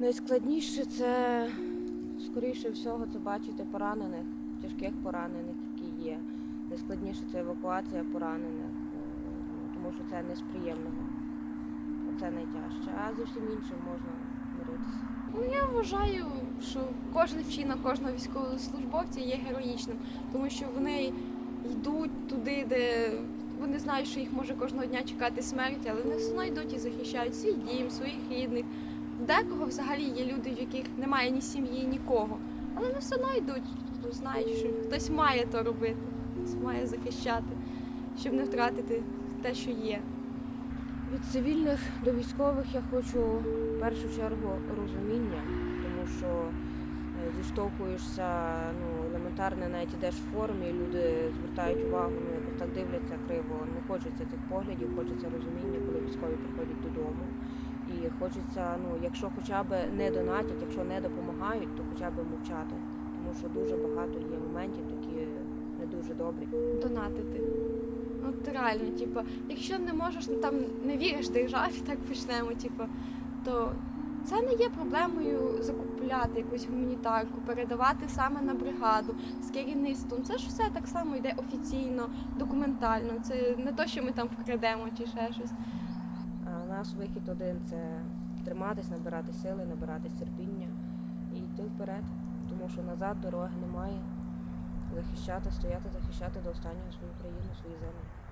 Найскладніше це, скоріше всього, це бачити поранених, тяжких поранених, які є. Найскладніше це евакуація поранених, е, тому що це не з приємного. Це найтяжче. А з усім іншим можна миритися. Ну, я вважаю, що кожен вчинок кожного військовослужбовця є героїчним, тому що вони йдуть туди, де вони знають, що їх може кожного дня чекати смерть, але вони все одно йдуть і захищають свій дім, своїх рідних. Декого взагалі є люди, в яких немає ні сім'ї, нікого. Але вони все одно йдуть, бо знають, що хтось має то робити, хтось має захищати, щоб не втратити те, що є. Від цивільних до військових я хочу в першу чергу розуміння, тому що е, зіштовхуєшся ну, елементарно, навіть ідеш в формі, люди звертають увагу, ну якось так дивляться криво. Не хочеться цих поглядів, хочеться розуміння, коли військові приходять додому. І хочеться, ну, якщо хоча б не донатять, якщо не допомагають, то хоча б мовчати. Тому що дуже багато є моментів, такі не дуже добрі. донатити. От реально, типу, якщо не можеш, ну там не віриш державі, так почнемо, типу, то це не є проблемою закупляти якусь гуманітарку, передавати саме на бригаду з керівництвом. Це ж все так само йде офіційно, документально. Це не то, що ми там вкрадемо чи ще щось. Нас вихід один це триматись, набирати сили, набирати терпіння і йти вперед, тому що назад дороги немає. Захищати, стояти, захищати до останнього свою країну, свої землю.